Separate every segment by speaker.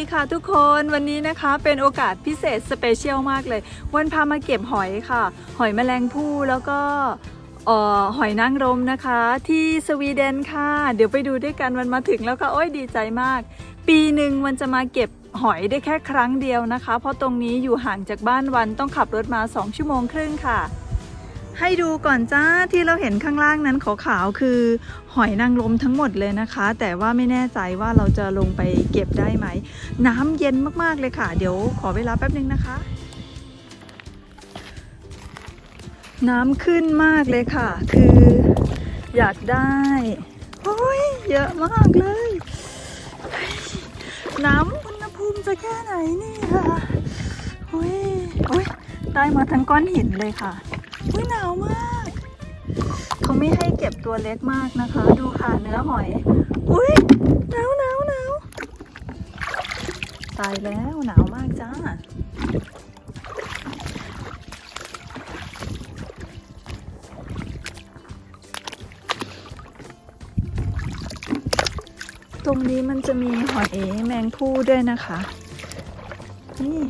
Speaker 1: วัสดีค่ะทุกคนวันนี้นะคะเป็นโอกาสพิเศษสเปเชียลมากเลย วันพามาเก็บหอยค่ะ หอยแมลงภู่แล้วก็หอยนางรมนะคะ ที่สวีเดนค่ะ เดี๋ยวไปดูด้วยกันวันมาถึงแล้วค่ะโอ้ยดีใจมาก ปีหนึ่งมันจะมาเก็บหอยได้แค่ครั้งเดียวนะคะ เพราะตรงนี้อยู่ห่างจากบ้านวันต้องขับรถมา 2 ชั่วโมงครึ่งค่ะ ให้ดูก่อนจ้าที่เราเห็นข้างล่างนั้นขาวๆคือหอยนางรมทั้งหมดเลยนะคะ แต่ว่าไม่แน่ใจว่าเราจะลงไปเก็บได้ไหม น้ำเย็นมากๆเลยค่ะ เดี๋ยวขอเวลาแป๊บนึงนะคะ น้ำขึ้นมากเลยค่ะ คืออยากได้โอ้ยเยอะมากเลย น้ำอุณหภูมิจะแค่ไหนนี่ยโอ้ยโอ้ยได้มาทั้งก้อนหินเลยค่ะ อุ้ยหนาวมากเขาไม่ให้เก็บตัวเล็กมากนะคะ ดูค่ะเนื้อหอย อุ้ยหนาวหนาวหนาวตายแล้วหนาวมากจ้าตรงนี้มันจะมีหอยแมงผู้ด้วยนะคะ นี่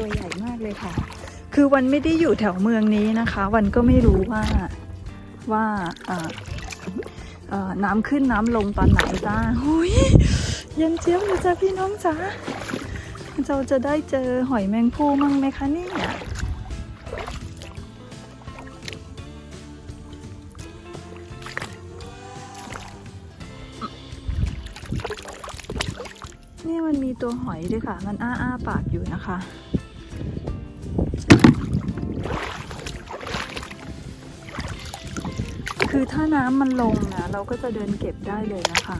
Speaker 1: ตัวใหญ่มากเลยค่ะ คือวันไม่ได้อยู่แถวเมืองนี้นะคะ วันก็ไม่รู้ว่าว่าน้ำขึ้นน้ำลงตอนไหนจ้าหุยเย็นเจี๊ยบเลยจ้าพี่น้องจ้าเราจะได้เจอหอยแมงภู่มั่งไหมคะเนี่ยนี่มันมีตัวหอยด้วยค่ะ มันอ้าอ้าปากอยู่นะคะ คือถ้าน้ำมันลงนะ เราก็จะเดินเก็บได้เลยนะคะ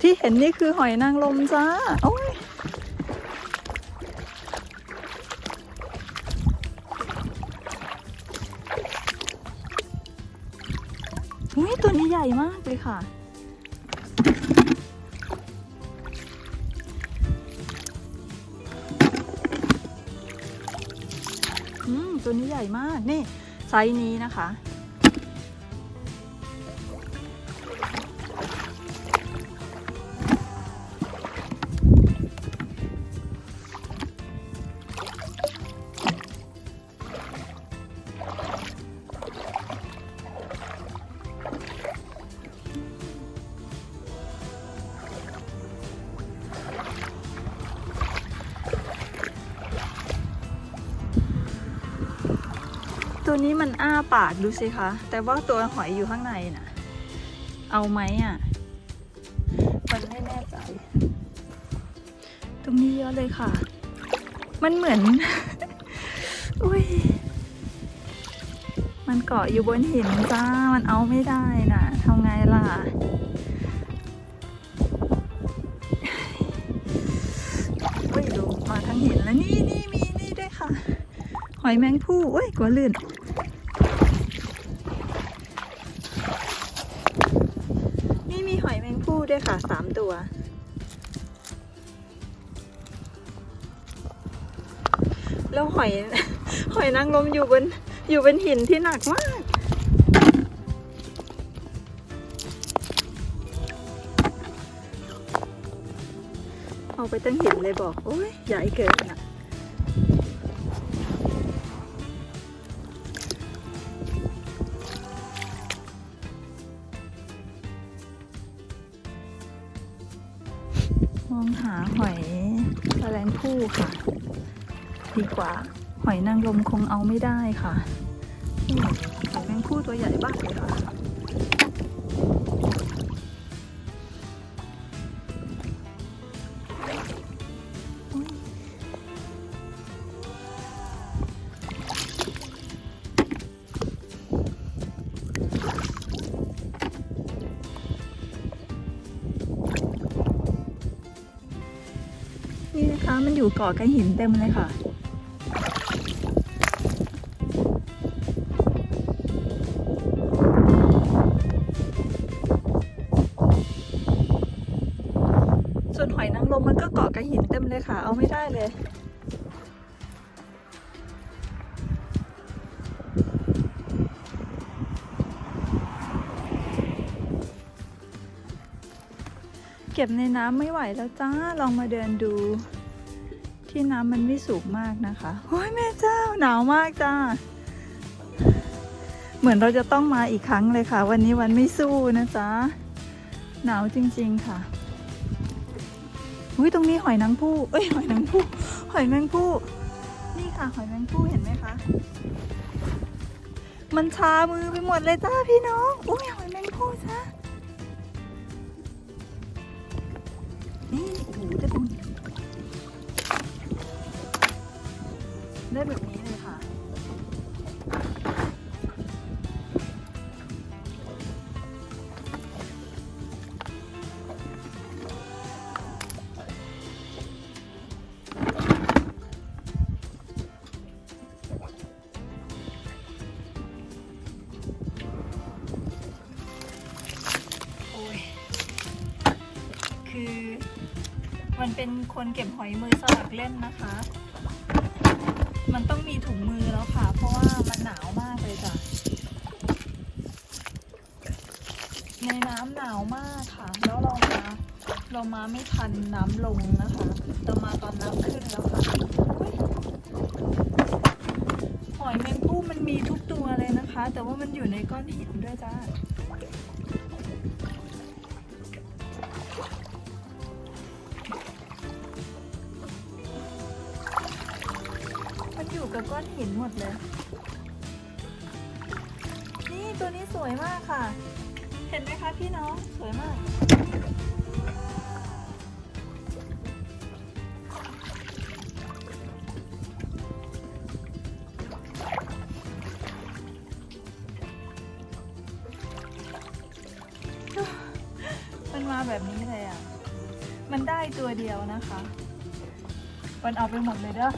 Speaker 1: ที่เห็นนี่คือหอยนางรมจ้า โอ้ยอุ้ตัวนี้ใหญ่มากเลยค่ะ ญ่มากนี่ไซส์นี้นะคะ ปากดูสิคะ แต่ว่าตัวหอยอยู่ข้างในน่ะ เอาไหมอะ มันไม่แน่ใจ ตรงนี้เยอะเลยค่ะ มันเหมือน อุ้ย มันเกาะอยู่บนหินจ้า มันเอาไม่ได้น่ะทำไงล่ะเฮ้ยดูมาทั้งหินแล้วนี่นี่มีนี่ด้วยค่ะ หอยแมงผู้เอ้ยกลัวลื่นนี่มีหอยแมงผู้ด้วยค่ะ สามตัว แล้วหอย หอยนางรมอยู่บนอยู่บนหินที่หนักมากเอาไปตั้งหินเลยบอก โอ้ยใหญ่เกินอะ ค่ะ ดีกว่า หอยนางรมคงเอาไม่ได้ค่ะหอยแมงคู่ตัวใหญ่บ้างเลยค่ะ อยู่เกาะกระหินเต็มเลยค่ะ ส่วนหอยนางรมมันก็เกาะกระหินเต็มเลยค่ะ เอาไม่ได้เลยเก็บในน้ำไม่ไหวแล้วจ้า ลองมาเดินดู ที่น้ำมันไม่สูงมากนะคะโอ้ยแม่เจ้าหนาวมากจ้า เหมือนเราจะต้องมาอีกครั้งเลยค่ะ วันนี้วันไม่สู้นะจ๊ะ หนาวจริง ๆค่ะอุ้ยตรงนี้หอยนางผู้เอ้ยหอยนางผู้หอยแมงผู้นี่ค่ะหอยแมงผู้เห็นไหมคะ มันชามือไปหมดเลยจ้าพี่น้องอุ้ยหอยแมงผู้จ้านี่โอ้โหได้เป็น ได้แบบนี้เลยค่ะโอ้ยคือ มันเป็นคนเก็บหอยมือสมัครเล่นนะคะ เรามาไม่ทันน้ำลงนะคะ เรามาตอนน้ำขึ้นแล้วค่ะหอยแมงผู้มันมีทุกตัวเลยนะคะ แต่ว่ามันอยู่ในก้อนหินด้วยจ้ามันอยู่กับก้อนหินหมดเลย นี่ตัวนี้สวยมากค่ะ เห็นไหมคะพี่น้องสวยมาก มาแบบนี้เลยอะ มันได้ตัวเดียวนะคะ มันเอาไปหมดเลยเด้อ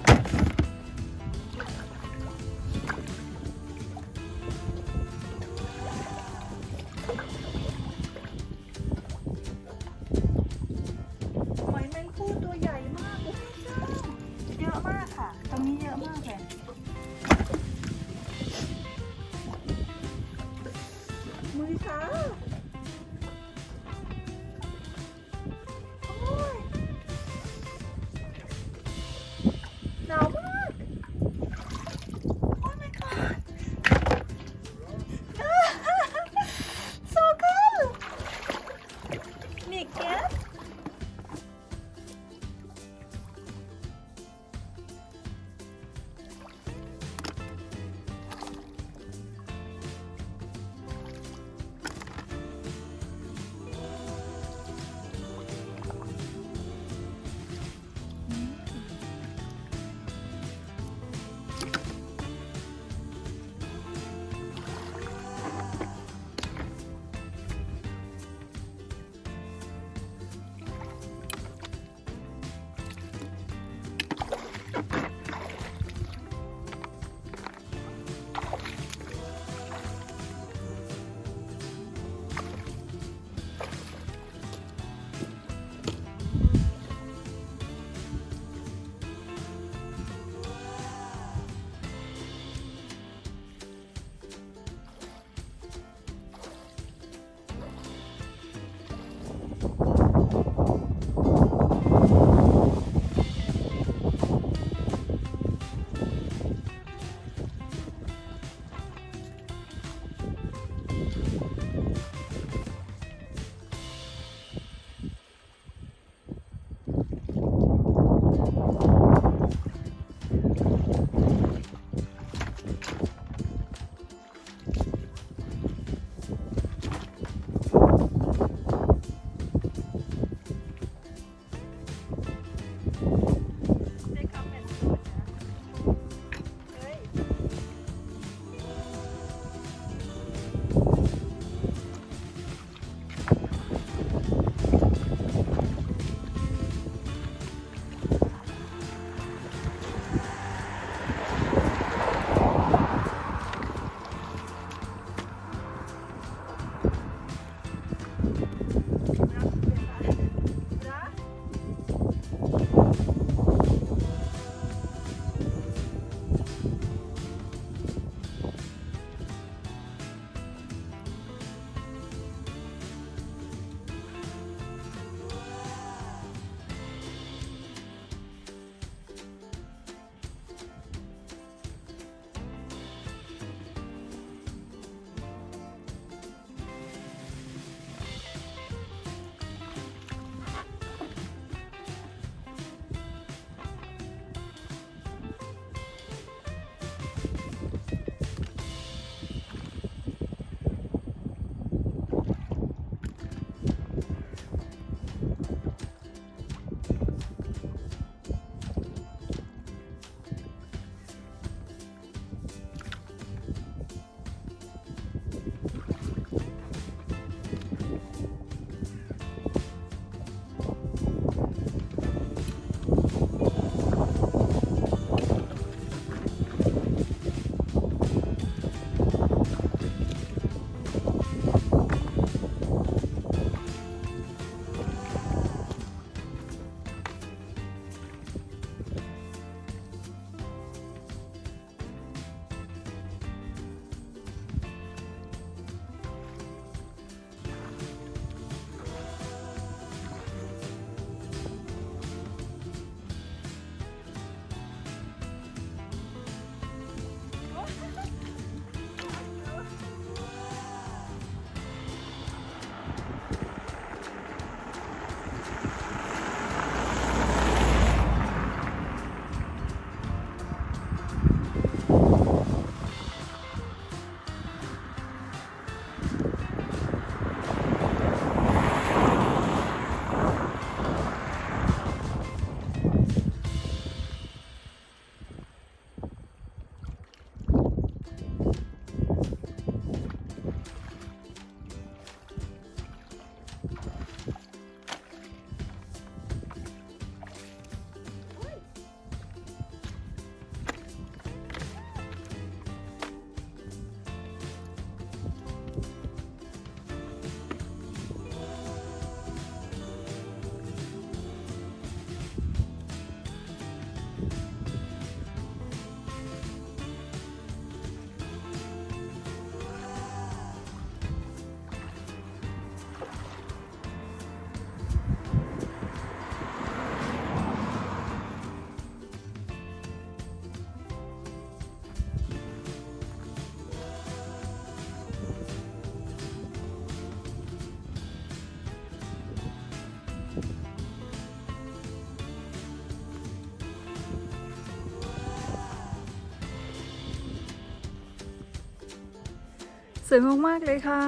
Speaker 1: วยมากๆเลยค่ะ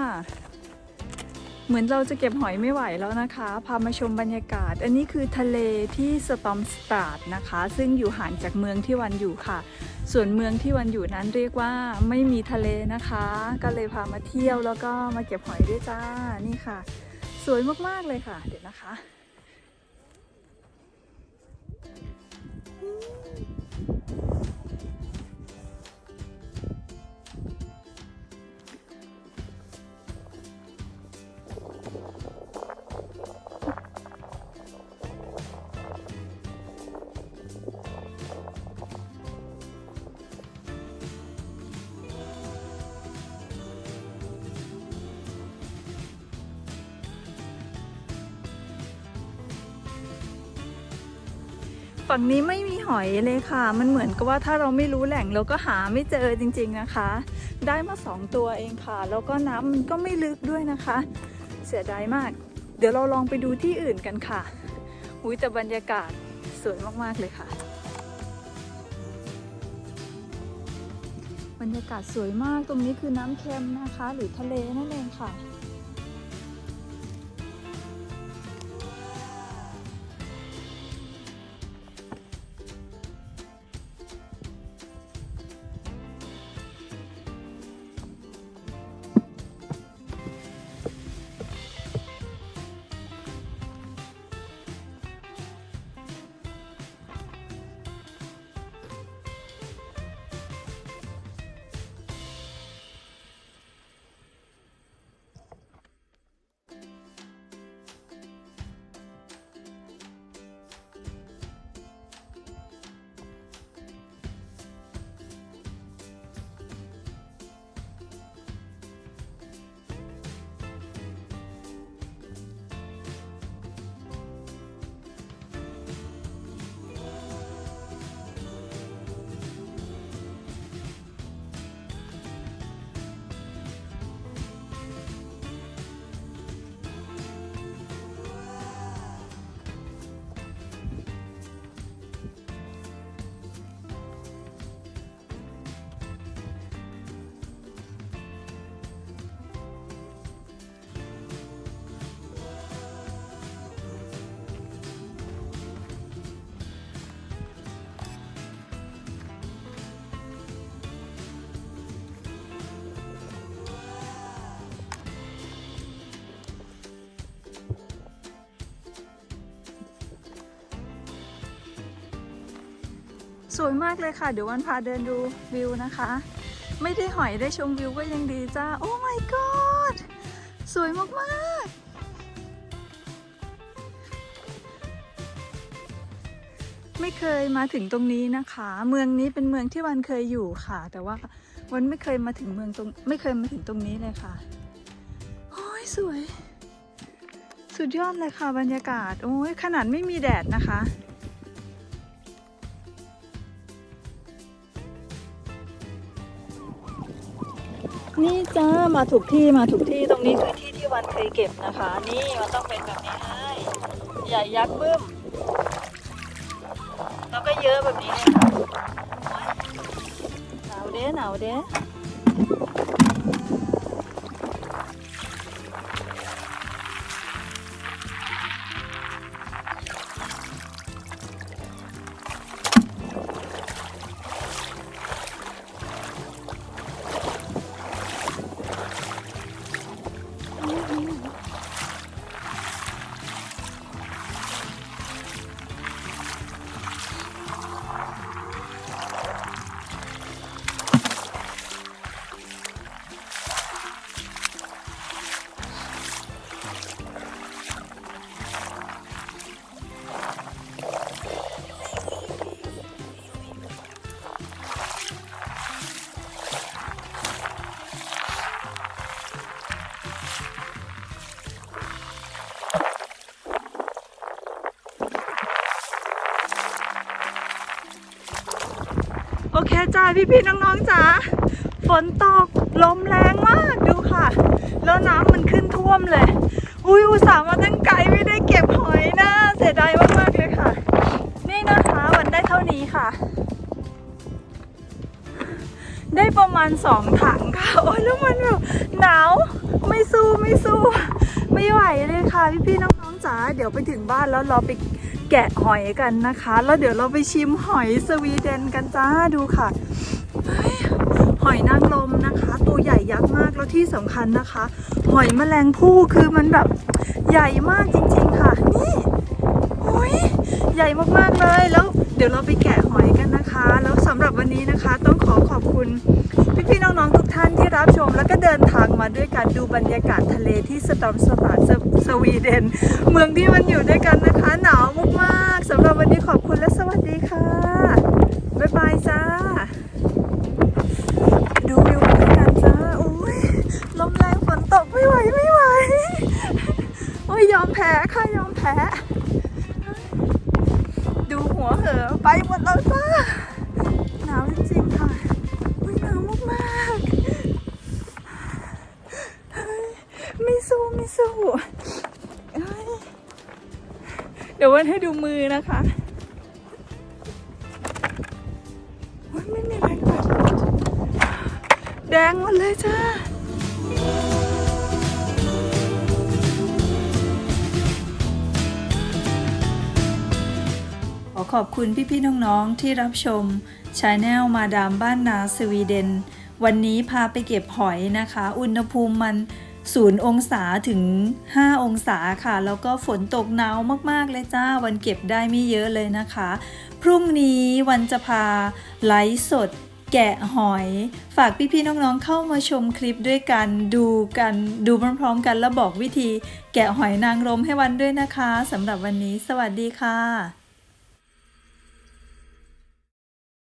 Speaker 1: เหมือนเราจะเก็บหอยไม่ไหวแล้วนะคะ พามาชมบรรยากาศ อันนี้คือทะเลที่สตอมสตาร์ดนะคะ ซึ่งอยู่ห่างจากเมืองที่วันอยู่ค่ะ ส่วนเมืองที่วันอยู่นั้นเรียกว่าไม่มีทะเลนะคะ ก็เลยพามาเที่ยวแล้วก็มาเก็บหอยด้วยจ้า นี่ค่ะ สวยมากๆเลยค่ะ เดี๋ยวนะคะ ฝั่งนี้ไม่มีหอยเลยค่ะ มันเหมือนกับว่าถ้าเราไม่รู้แหล่งเราก็หาไม่เจอจริงๆนะคะ ได้มาสองตัวเองค่ะ แล้วก็น้ำมันก็ไม่ลึกด้วยนะคะ เสียดายมาก เดี๋ยวเราลองไปดูที่อื่นกันค่ะอุ้ยแต่บรรยากาศสวยมากๆเลยค่ะ บรรยากาศสวยมากตรงนี้คือน้ำเค็มนะคะ หรือทะเลนั่นเองค่ะ สวยมากเลยค่ะ เดี๋ยววันพาเดินดูวิวนะคะ ไม่ได้หอยได้ชมวิวก็ยังดีจ้า โอ้ my god สวยมากๆไม่เคยมาถึงตรงนี้นะคะ เมืองนี้เป็นเมืองที่วันเคยอยู่ค่ะ แต่ว่าวันไม่เคยมาถึงเมืองตรงไม่เคยมาถึงตรงนี้เลยค่ะโอ้ยสวย สุดยอดเลยค่ะบรรยากาศ โอ้ยขนาดไม่มีแดดนะคะ นี่จ้ามาถูกที่มาถูกที่ตรงนี้คือที่ที่วันเคยเก็บนะคะ นี่มันต้องเป็นแบบนี้เลยใหญ่ยักษ์บึ้มแล้วก็เยอะแบบนี้เลยค่ะหนาวเด้หนาวเด้ โอเคจ้าพี่ๆน้องๆจ๋าฝนตกลมแรงมากดูค่ะ แล้วน้ำมันขึ้นท่วมเลย อุ้ยอุตส่าห์มาตั้งไกลไม่ได้เก็บหอยนะเสียดายมากๆเลยค่ะ นี่นะคะวันได้เท่านี้ค่ะ ได้ประมาณสองถังค่ะโอ้ยแล้วมันแบบหนาวไม่สู้ไม่ไหวเลยค่ะพี่ๆน้องๆจ๋าเดี๋ยวไปถึงบ้านแล้วราไป แกะหอยกันนะคะ แล้วเดี๋ยวเราไปชิมหอยสวีเดนกันจ้าดูค่ะ หอยนางรมนะคะ ตัวใหญ่ยักษ์มากแล้วที่สำคัญนะคะ หอยแมลงภู่คือมันแบบใหญ่มากจริง ๆค่ะ นี่โอ้ยใหญ่มากๆเลยแล้ว เดี๋ยวเราไปแกะหอยกันนะคะ แล้วสำหรับวันนี้นะคะ ต้องขอขอบคุณ พี่ๆน้องๆทุกท่านที่รับชม แล้วก็เดินทางมาด้วยกันดูบรรยากาศทะเลที่สตอมสตาสวีเดน เมืองที่มันอยู่ด้วยกันนะคะ หนาวมากๆสำหรับวันนี้ขอบคุณและ ให้ดูมือนะคะโอ้ยไม่มีแรงปัดแดงหมดเลยจ้าขอขอบคุณพี่ๆน้องๆที่รับชมชาแนลมาดามบ้านนาสวีเดน วันนี้พาไปเก็บหอยนะคะ อุณหภูมิมัน 0 องศาถึง 5 องศาค่ะ แล้วก็ฝนตกหนาวมากๆเลยจ้า วันเก็บได้ไม่เยอะเลยนะคะ พรุ่งนี้วันจะพาไลฟ์สดแกะหอย ฝากพี่ๆน้องๆเข้ามาชมคลิปด้วยกันดูกันดูพร้อมๆกันแล้วบอกวิธี แกะหอยนางรมให้วันด้วยนะคะสำหรับวันนี้ สวัสดีค่ะ